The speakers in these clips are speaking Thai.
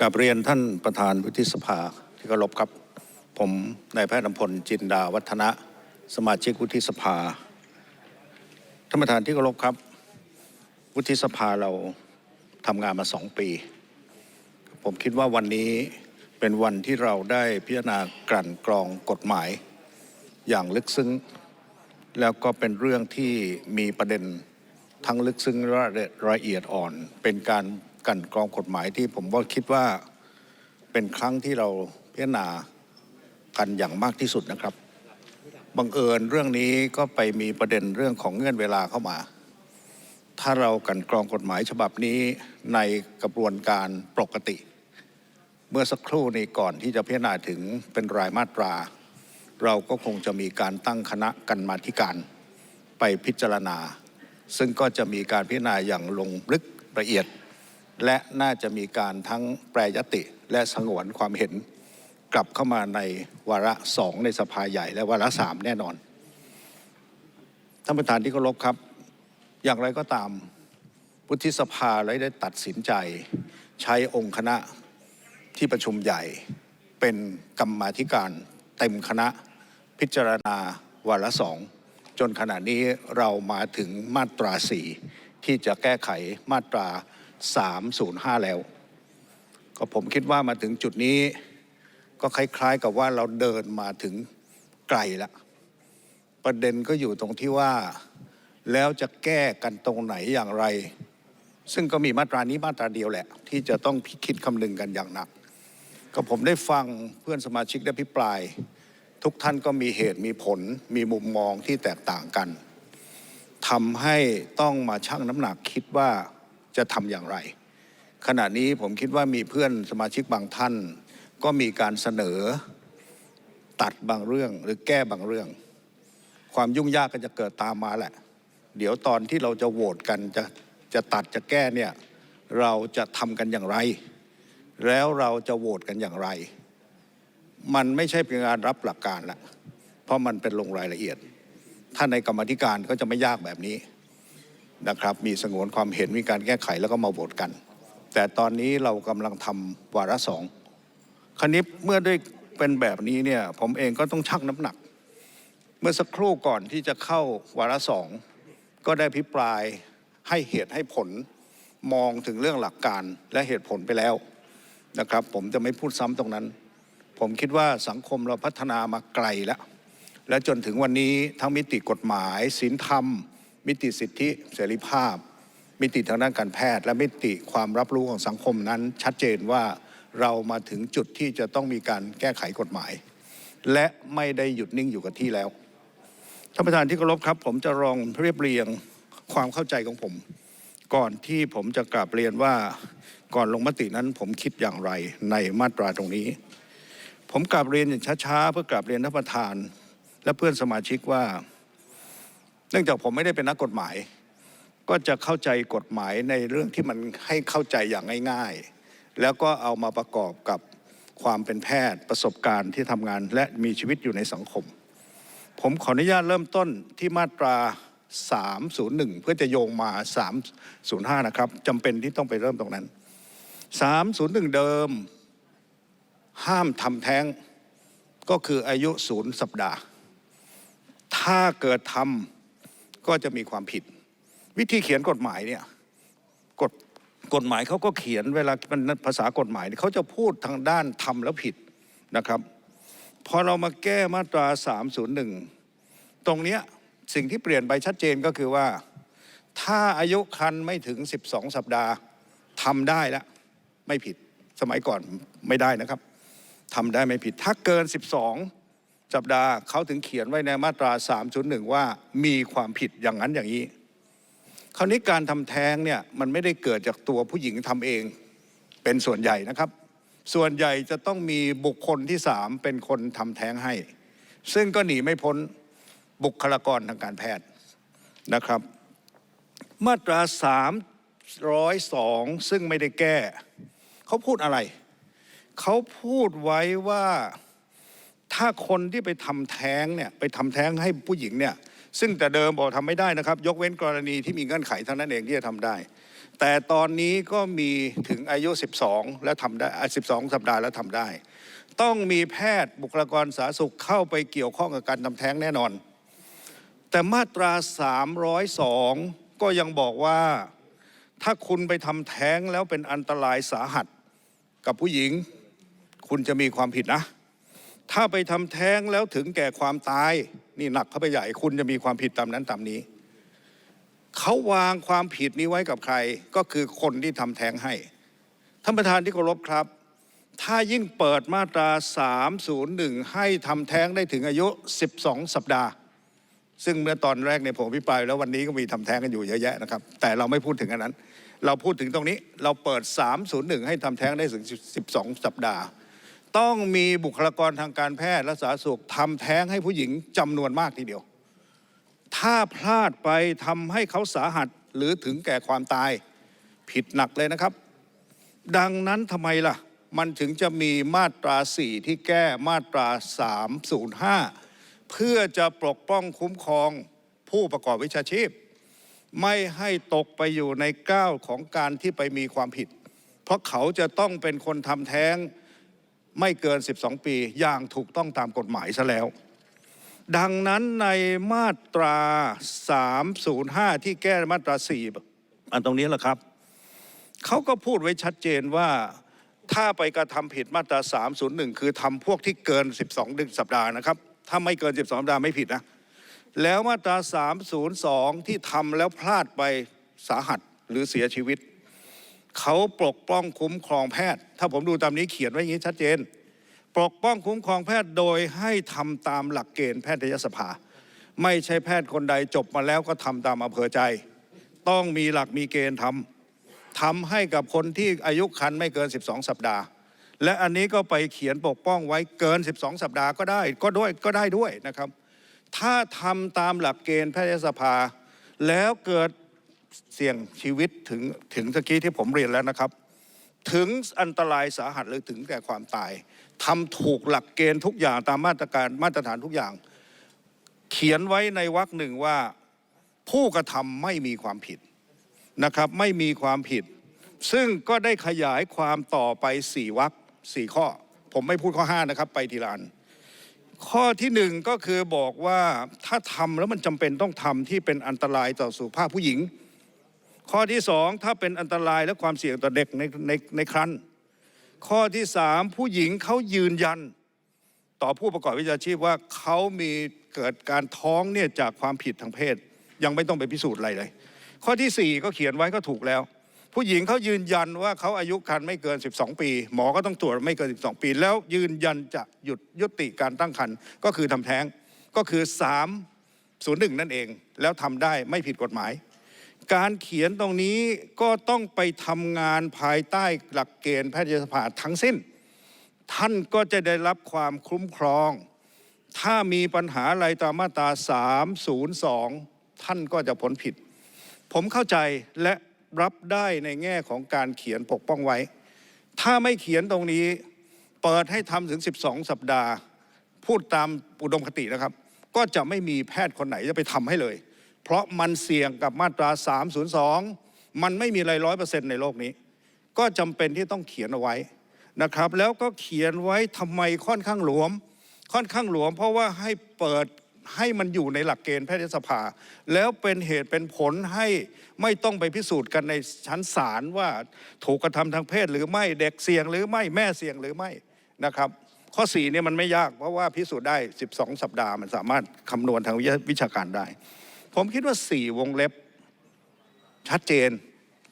กับเรียนท่านประธานวุฒิสภาที่เคารพครับ ผมนายแพทย์นำพลจินดาวัฒนะ สมาชิกวุฒิสภาท่านประธานที่เคารพครับ วุฒิสภาเราทำงานมาสองปี ผมคิดว่าวันนี้เป็นวันที่เราได้พิจารณากลั่นกรองกฎหมาย อย่างลึกซึ้ง แล้วก็เป็นเรื่องที่มีประเด็นทั้งลึกซึ้งและละเอียดอ่อนเป็นการ กันกรองกฎหมายที่ผมว่าคิดว่าเป็นครั้งที่เราพิจารณากันอย่างมากที่สุดนะครับบังเอิญเรื่องนี้ก็ไปมีประเด็นเรื่องของเงื่อนเวลาเข้ามา ถ้าเรากันกรองกฎหมายฉบับนี้ในกระบวนการปกติ เมื่อสักครู่นี้ก่อนที่จะพิจารณาถึงเป็นรายมาตรา เราก็คงจะมีการตั้งคณะกันมาธิการไปพิจารณา ซึ่งก็จะมีการพิจารณาอย่างลงลึกละเอียด และน่าจะมีการทั้งแปรยติและสงวนความเห็นกลับเข้ามาในวาระสองในสภาใหญ่และวาระสามแน่นอน ท่านประธานที่เคารพครับ อย่างไรก็ตามวุฒิสภาได้ตัดสินใจ ใช้องค์คณะที่ประชุมใหญ่ เป็นกรรมาธิการเต็มคณะพิจารณาวาระสองจนขณะนี้เรามาถึงมาตราสี่ที่จะแก้ไขมาตรา 305 แล้ว ก็ผมคิดว่ามาถึงจุดนี้ ก็คล้ายๆกับว่าเราเดินมาถึงไกลละประเด็นก็อยู่ตรงที่ว่า แล้วจะแก้กันตรงไหนอย่างไร ซึ่งก็มีมาตรานี้มาตราเดียวแหละ ที่จะต้องพิคิดคำนึงกันอย่างหนัก ก็ผมได้ฟังเพื่อนสมาชิกได้พิปราย ทุกท่านก็มีเหตุมีผล มีมุมมองที่แตกต่างกันทำให้ต้องมาชั่งน้ำหนักคิดว่า จะทำอย่างไร ขณะนี้ผมคิดว่ามีเพื่อนสมาชิกบางท่าน ก็มีการเสนอตัดบางเรื่องหรือแก้บางเรื่อง ความยุ่งยากก็จะเกิดตามมาแหละ เดี๋ยวตอนที่เราจะโหวตกันจะจะตัดจะแก้เนี่ยเราจะทำกันอย่างไร แล้วเราจะโหวตกันอย่างไร มันไม่ใช่เป็นการรับหลักการละเพราะมันเป็นลงรายละเอียด ถ้าในกรรมธิการก็จะไม่ยากแบบนี้ นะครับ มีสงวนความเห็นมีการแก้ไขแล้วก็มาโหวตกัน แต่ตอนนี้เรากำลังทำวาระสองคราวนี้เมื่อได้เป็นแบบนี้เนี่ยผมเองก็ต้องชั่งน้ำหนัก เมื่อสักครู่ก่อนที่จะเข้าวาระสองก็ได้พิปรายให้เหตุให้ผลมองถึงเรื่องหลักการและเหตุผลไปแล้วนะครับ ผมจะไม่พูดซ้ำตรงนั้น ผมคิดว่าสังคมเราพัฒนามาไกลแล้วและจนถึงวันนี้ทั้งมิติกฎหมายศีลธรรม มิติสิทธิเสรีภาพ มิติทางด้านการแพทย์ และมิติความรับรู้ของสังคมนั้น ชัดเจนว่าเรามาถึงจุดที่จะต้องมีการแก้ไขกฎหมาย และไม่ได้หยุดนิ่งอยู่กับที่แล้วท่านประธานที่เคารพครับ ผมจะลองเรียบเรียงความเข้าใจของผม ก่อนที่ผมจะกราบเรียนว่าก่อนลงมตินั้นผมคิดอย่างไรในมาตราตรงนี้ ผมกราบเรียนอย่างช้าๆเพื่อกราบเรียนท่านประธาน และเพื่อนสมาชิกว่า จากผมไม่ได้เป็นนักกฎหมาย ก็จะเข้าใจกฎหมายในเรื่องที่มันให้เข้าใจอย่างง่าย ๆ แล้วก็เอามาประกอบกับความเป็นแพทย์ประสบการณ์ที่ทำงานและมีชีวิตอยู่ในสังคม ผมขออนุญาตเริ่มต้นที่มาตรา 301 เพื่อจะโยงมา 305 นะครับจำเป็นที่ต้องไปเริ่มตรงนั้น 301 เดิม ห้ามทำแท้งก็คืออายุศูนย์สัปดาห์ ถ้าเกิดทำ ก็จะมีความผิด วิธีเขียนกฎหมายเนี่ยกฎกฎหมายเขาก็เขียนเวลามันภาษากฎหมายเขาจะพูดทางด้านทำแล้วผิดนะครับพอเรามาแก้มาตรา 301 ตรงเนี้ยสิ่งที่เปลี่ยนไปชัดเจนก็คือว่า ถ้าอายุครรภ์ไม่ถึง 12 สัปดาห์ทำได้แล้วไม่ผิดสมัยก่อนไม่ได้นะครับทำได้ไม่ผิดถ้าเกิน 12 สัปดาห์เขาถึงเขียนไว้ในมาตรา 301 ว่ามีความผิดอย่างนั้นอย่างนี้ คราวนี้การทำแท้งเนี่ยมันไม่ได้เกิดจากตัวผู้หญิงทำเอง เป็นส่วนใหญ่นะครับ ส่วนใหญ่จะต้องมีบุคคลที่สามเป็นคนทำแท้งให้ ซึ่งก็หนีไม่พ้นบุคลากรทางการแพทย์นะครับ มาตรา 302 ซึ่งไม่ได้แก้ เขาพูดอะไร เขาพูดไว้ว่า ถ้าคนที่ไปทำแท้งเนี่ยไปทำแท้งให้ผู้หญิงเนี่ยซึ่งแต่เดิมบอกทำไม่ได้นะครับ ยกเว้นกรณีที่มีเงื่อนไขเท่านั้นเองที่จะทำได้ แต่ตอนนี้ก็มีถึงอายุ 12 แล้วทำได้อะ12 สัปดาห์แล้วทำได้ ต้องมีแพทย์บุคลากรสาธารณสุขเข้าไปเกี่ยวข้องกับการทำแท้งแน่นอน แต่มาตรา 302 ก็ยังบอกว่า ถ้าคุณไปทำแท้งแล้วเป็นอันตรายสาหัสกับผู้หญิง คุณจะมีความผิดนะ ถ้าไปทำแท้งแล้วถึงแก่ความตาย นี่หนักเข้าไปใหญ่คุณจะมีความผิดตามนั้นตามนี้ เขาวางความผิดนี้ไว้กับใคร ก็คือคนที่ทำแท้งให้ท่านประธานที่เคารพครับ ถ้ายิ่งเปิดมาตรา 301 ให้ทำแท้งได้ถึงอายุ 12 สัปดาห์ ซึ่งเมื่อตอนแรกเนี่ยผมอภิปรายแล้ววันนี้ก็มีทำแท้งกันอยู่เยอะแยะนะครับ แต่เราไม่พูดถึงอันนั้น เราพูดถึงตรงนี้ เราเปิด 301 ให้ทำแท้งได้ถึง 12 สัปดาห์ ต้องมีบุคลากรทางการแพทย์และสาธารณสุขทำแท้งให้ผู้หญิงจำนวนมากทีเดียว ถ้าพลาดไปทำให้เขาสาหัสหรือถึงแก่ความตายผิดหนักเลยนะครับ ดังนั้นทำไมล่ะ มันถึงจะมีมาตรา 4 ที่แก้มาตรา 305 เพื่อจะปกป้องคุ้มครองผู้ประกอบวิชาชีพ ไม่ให้ตกไปอยู่ในก้าวของการที่ไปมีความผิด เพราะเขาจะต้องเป็นคนทำแท้ง ไม่เกิน 12 ปีอย่างถูกต้องตามกฎหมายซะแล้ว ดังนั้นในมาตรา 305 ที่แก้มาตรา 4 อันตรงนี้แหละครับ เขาก็พูดไว้ชัดเจนว่าถ้าไปกระทำผิดมาตรา 301 คือทำพวกที่เกิน 12ดือนสัปดาห์นะครับ ถ้าไม่เกิน 12 สัปดาห์ไม่ผิดนะ แล้วมาตรา 302 ที่ทำแล้วพลาดไปสาหัสหรือเสียชีวิต เขาปกป้องคุ้มครองแพทย์ ถ้าผมดูตามนี้เขียนไว้อย่างนี้ชัดเจน ปกป้องคุ้มครองแพทย์โดยให้ทำตามหลักเกณฑ์แพทยสภา ไม่ใช่แพทย์คนใดจบมาแล้วก็ทำตามอำเภอใจ ต้องมีหลักมีเกณฑ์ทำทำให้กับคนที่อายุคันไม่เกิน 12 สัปดาห์ และอันนี้ก็ไปเขียนปกป้องไว้เกิน 12 สัปดาห์ก็ได้ก็ด้วยก็ได้ด้วยนะครับ ถ้าทำตามหลักเกณฑ์แพทยสภา แล้วเกิด เสี่ยงชีวิตถึงถึงตะกี้ที่ผมเรียนแล้วนะครับ ถึงอันตรายสาหัสหรือถึงแก่ความตายทำถูกหลักเกณฑ์ทุกอย่างตามมาตรการมาตรฐานทุกอย่าง เขียนไว้ในวรรคหนึ่งว่าผู้กระทำไม่มีความผิดนะครับ ไม่มีความผิด ซึ่งก็ได้ขยายความต่อไปสี่วรรคสี่ข้อ ผมไม่พูดข้อห้านะครับ ไปทีละอันข้อที่หนึ่งก็คือบอกว่าถ้าทำแล้วมันจำเป็นต้องทำที่เป็นอันตรายต่อสุขภาพผู้หญิง ข้อที่สองถ้าเป็นอันตรายและความเสี่ยงต่อเด็กในในในครรภ์ข้อที่สามผู้หญิงเขายืนยัน ต่อผู้ประกอบวิชาชีพว่าเขามีเกิดการท้องเนี่ยจากความผิดทางเพศ ยังไม่ต้องไปพิสูจน์อะไรเลย ข้อที่สี่ก็เขียนไว้ก็ถูกแล้ว ผู้หญิงเขายืนยันว่าเขาอายุครรภ์ไม่เกิน 12 ปี หมอก็ต้องตรวจไม่เกิน 12 ปี แล้วยืนยันจะหยุดยุติการตั้งครรภ์ก็คือทำแท้งก็คือ 301 นั่นเอง แล้วทำได้ไม่ผิดกฎหมาย การเขียนตรงนี้ก็ต้องไปทำงานภายใต้หลักเกณฑ์แพทยสภาทั้งสิ้น ท่านก็จะได้รับความคุ้มครอง ถ้ามีปัญหาอะไรตามมาตรา 302 ท่านก็จะพ้นผิด ผมเข้าใจและรับได้ในแง่ของการเขียนปกป้องไว้ ถ้าไม่เขียนตรงนี้เปิดให้ทำถึง 12 สัปดาห์ พูดตามอุดมคตินะครับ ก็จะไม่มีแพทย์คนไหนจะไปทำให้เลย เพราะมันเสี่ยงกับมาตรา 302 มันไม่มีอะไรร้อยเปอร์เซ็นต์ในโลกนี้ ก็จำเป็นที่ต้องเขียนเอาไว้นะครับ แล้วก็เขียนไว้ทำไมค่อนข้างหลวม ค่อนข้างหลวม เพราะว่าให้เปิดให้มันอยู่ในหลักเกณฑ์แพทยสภา แล้วเป็นเหตุเป็นผลให้ไม่ต้องไปพิสูจน์กันในชั้นศาลว่าถูกกระทำทางเพศหรือไม่เด็กเสี่ยงหรือไม่แม่เสี่ยงหรือไม่นะครับ ข้อ4เนี่ยมันไม่ยากเพราะว่าพิสูจน์ได้ 12 สัปดาห์มันสามารถคำนวณทางวิชาการได้ ผมคิดว่า 4 วงเล็บ ชัดเจน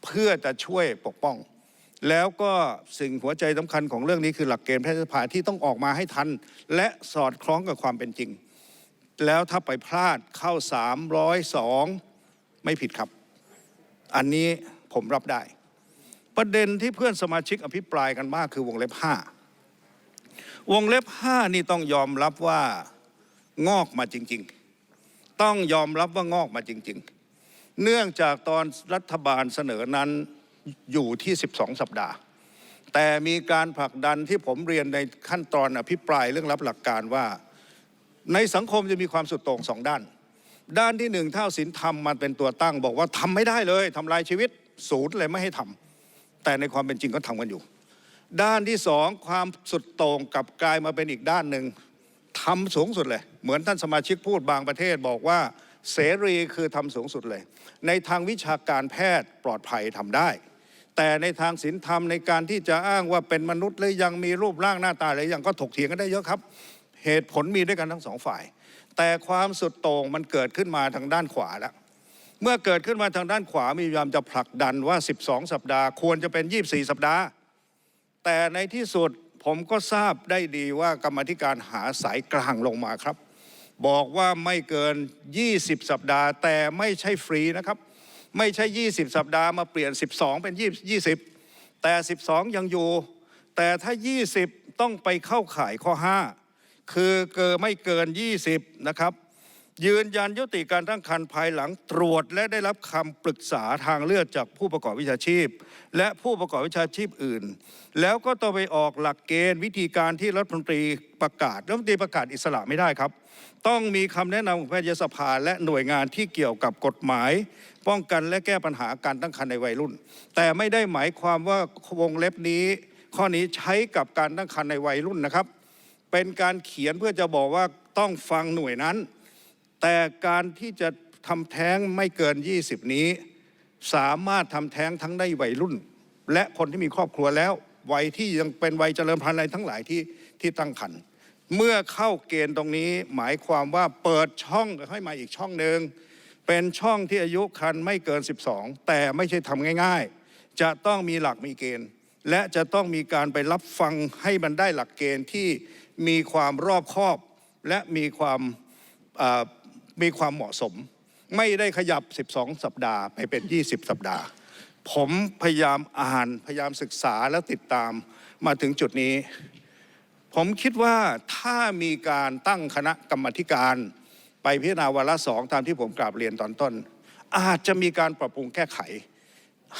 เพื่อจะช่วยปกป้อง แล้วก็สิ่งหัวใจสำคัญของเรื่องนี้คือหลักเกณฑ์แพทยสภาที่ต้องออกมาให้ทัน และสอดคล้องกับความเป็นจริง แล้วถ้าไปพลาดเข้า 302 ไม่ผิดครับ อันนี้ผมรับได้ ประเด็นที่เพื่อนสมาชิกอภิปรายกันมากคือวงเล็บ 5 วงเล็บ 5 นี่ต้องยอมรับว่างอกมาจริง ๆ ต้องยอมรับว่างอกมาจริง ๆ เนื่องจากตอนรัฐบาลเสนอนั้นอยู่ที่ 12 สัปดาห์ แต่มีการผลักดันที่ผมเรียนในขั้นตอนอภิปรายเรื่องรับหลักการว่า ในสังคมจะมีความสุดโต่งสองด้าน ด้านที่หนึ่งเท่าสินธรรมมันเป็นตัวตั้ง บอกว่าทำไม่ได้เลยทำลายชีวิตศูนย์เลยไม่ให้ทำแต่ในความเป็นจริงก็ทำกันอยู่ ด้านที่สองความสุดโต่งกลับกลายมาเป็นอีกด้านหนึ่ง ทำสูงสุดเลย เหมือนท่านสมาชิกพูดบางประเทศบอกว่า เสรีคือทำสูงสุดเลย ในทางวิชาการแพทย์ปลอดภัยทำได้ แต่ในทางศีลธรรมในการที่จะอ้างว่าเป็นมนุษย์หรือยังมีรูปร่างหน้าตาอะไรยังก็ถกเถียงกันได้เยอะครับ เหตุผลมีด้วยกันทั้งสองฝ่าย แต่ความสุดโต่งมันเกิดขึ้นมาทางด้านขวาแล้วเมื่อเกิดขึ้นมาทางด้านขวามีพยายามจะผลักดันว่า 12 สัปดาห์ ควรจะเป็น 24 สัปดาห์ แต่ในที่สุด ผมก็ทราบได้ดีว่ากรรมธิการหาสายกลางลงมาครับ บอกว่าไม่เกิน 20 สัปดาห์ แต่ไม่ใช่ฟรีนะครับ ไม่ใช่ 20 สัปดาห์มาเปลี่ยน 12 เป็น 20 20แต่ 12 ยังอยู่ แต่ถ้า 20 ต้องไปเข้าข่ายข้อ 5 คือเกินไม่เกิน 20 นะครับ ยืนยันยุติการตั้งครรภ์ภายหลังตรวจ และได้รับคำปรึกษาทางเลือกจากผู้ประกอบวิชาชีพ และผู้ประกอบวิชาชีพอื่น แล้วก็ต้องไปออกหลักเกณฑ์วิธีการที่รัฐมนตรีประกาศรัฐมนตรีประกาศอิสระไม่ได้ครับ ต้องมีคำแนะนำของแพทยสภาและหน่วยงานที่เกี่ยวกับกฎหมาย ป้องกันและแก้ปัญหาการตั้งครรภ์ในวัยรุ่น แต่ไม่ได้หมายความว่าวงเล็บนี้ ข้อนี้ใช้กับการตั้งครรภ์ในวัยรุ่นนะครับ เป็นการเขียนเพื่อจะบอกว่าต้องฟังหน่วยนั้น แต่การที่จะทำแท้งไม่เกิน 20 นี้ สามารถทำแท้งทั้งในวัยรุ่น และคนที่มีครอบครัวแล้ววัยที่ยังเป็นวัยเจริญพันธุ์อะไรทั้งหลายที่ที่ตั้งครรภ์เมื่อเข้าเกณฑ์ตรงนี้หมายความว่าเปิดช่องให้มาอีกช่องหนึ่งเป็นช่องที่อายุคันไม่เกิน 12 แต่ไม่ใช่ทำง่ายๆ จะต้องมีหลักมีเกณฑ์ และจะต้องมีการไปรับฟังให้มันได้หลักเกณฑ์ที่มีความรอบคอบ และมีความ มีความเหมาะสม ไม่ได้ขยับ 12 สัปดาห์ไปเป็น 20 สัปดาห์ ผมพยายามอ่านพยายามศึกษาและติดตามมาถึงจุดนี้ ผมคิดว่าถ้ามีการตั้งคณะกรรมธิการ ไปพิจารณาวาระสองตามที่ผมกราบเรียนตอนต้น อาจจะมีการปรับปรุงแก้ไข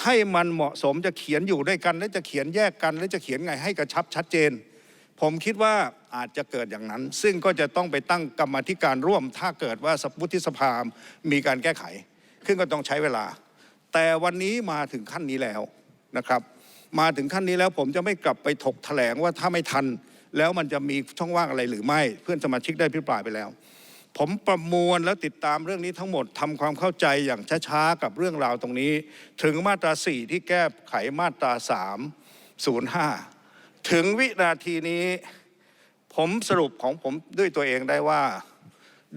ให้มันเหมาะสมจะเขียนอยู่ด้วยกัน และจะเขียนแยกกัน และจะเขียนไงให้กระชับชัดเจน ผมคิดว่าอาจจะเกิดอย่างนั้น ซึ่งก็จะต้องไปตั้งกรรมธิการร่วม ถ้าเกิดว่าสวุฒิสภามีการแก้ไขซึ่งก็ต้องใช้เวลา แต่วันนี้มาถึงขั้นนี้แล้วนะครับ มาถึงขั้นนี้แล้วผมจะไม่กลับไปถกแถลงว่าถ้าไม่ทัน แล้วมันจะมีช่องว่างอะไรหรือไม่ เพื่อนสมาชิกได้พิปรายไปแล้ว ผมประมวลและติดตามเรื่องนี้ทั้งหมดทำความเข้าใจอย่างช้าๆกับเรื่องราวตรงนี้ ถึงมาตรา 4 ที่แก้ไขมาตรา 305 ถึงวินาทีนี้ผมสรุปของผมด้วยตัวเองได้ว่า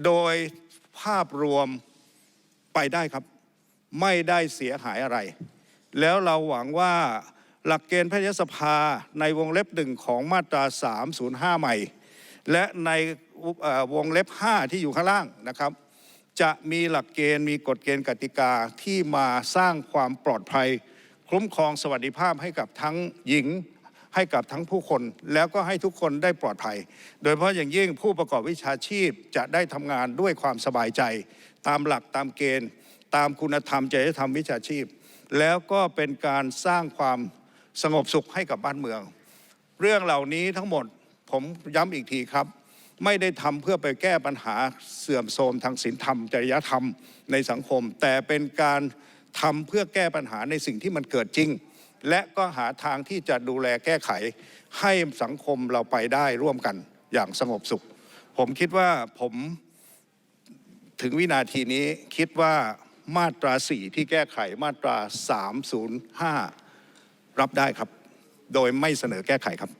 โดยภาพรวมไปได้ครับ ไม่ได้เสียหายอะไร แล้วเราหวังว่าหลักเกณฑ์แพทยสภาในวงเล็บหนึ่งของมาตรา 305 ใหม่ และในวงเล็บ 5 ที่อยู่ข้างล่างนะครับ จะมีหลักเกณฑ์มีกฎเกณฑ์กติกาที่มาสร้างความปลอดภัย คุ้มครองสวัสดิภาพให้กับทั้งหญิง ให้กับทั้งผู้คน แล้วก็ให้ทุกคนได้ปลอดภัย โดยเฉพาะอย่างยิ่งผู้ประกอบวิชาชีพจะได้ทำงานด้วยความสบายใจ ตามหลักตามเกณฑ์ ตามคุณธรรมจริยธรรมวิชาชีพ แล้วก็เป็นการสร้างความสงบสุขให้กับบ้านเมือง เรื่องเหล่านี้ทั้งหมดผมย้ำอีกทีครับ ไม่ได้ทำเพื่อไปแก้ปัญหาเสื่อมโทรมทางศีลธรรม จริยธรรมในสังคม แต่เป็นการทำเพื่อแก้ปัญหาในสิ่งที่มันเกิดจริง และก็หาทางที่จะดูแลแก้ไข ให้สังคมเราไปได้ร่วมกันอย่างสงบสุข ผมคิดว่าผมถึงวินาทีนี้คิดว่ามาตรา 4 ที่แก้ไขมาตรา 305 รับได้ครับ โดยไม่เสนอแก้ไขครับ